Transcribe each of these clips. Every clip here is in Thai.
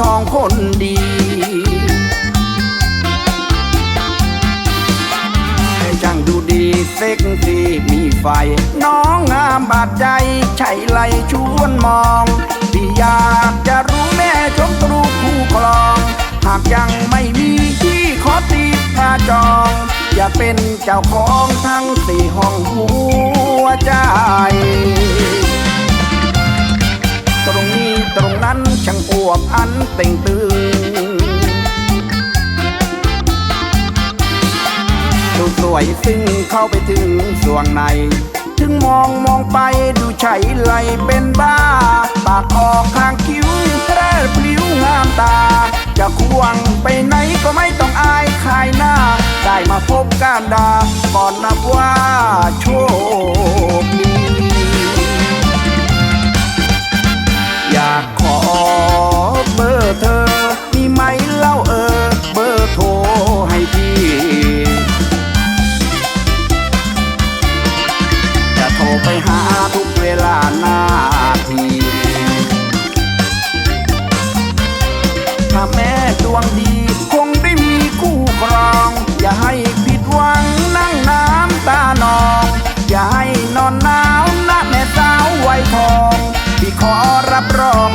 ทองคนดีช่างดูดีเซ็กซี่มีไฟ น้องงามบาดใจใช่ไหลชวนมองพี่อยากจะรู้แม่ชมตรูคู่ครอง หากยังไม่มีที่ขอตีพาจอง อย่าเป็นเจ้าของทั้งสี่ห้องหัวใจ อันเต่งตึงดูสวยซึ่งเข้าไปถึงส่วงใน ถึงมองมองไปดูใช่ไหลเป็นบ้า ปากออกข้างคิ้วแร่ปลิ้วงามตา จะควงไปไหนก็ไม่ วงดี คงได้มีคู่ครอง อย่าให้ผิดหวังนั่งน้ำตานอง อย่าให้นอนหนาวนะแม่สาวไวยทอง พี่ขอรับรอง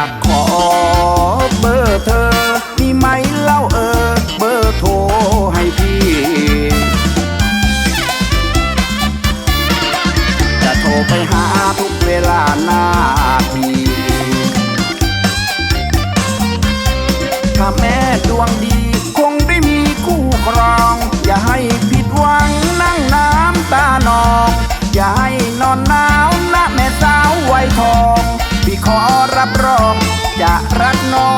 ากขอเบอร์เธอ มีไหมเล่าเออ เบอร์โทรให้พี่ จะโทรไปหาทุกเวลานาทีถ้าแม่ดวงดี จะรักน้อง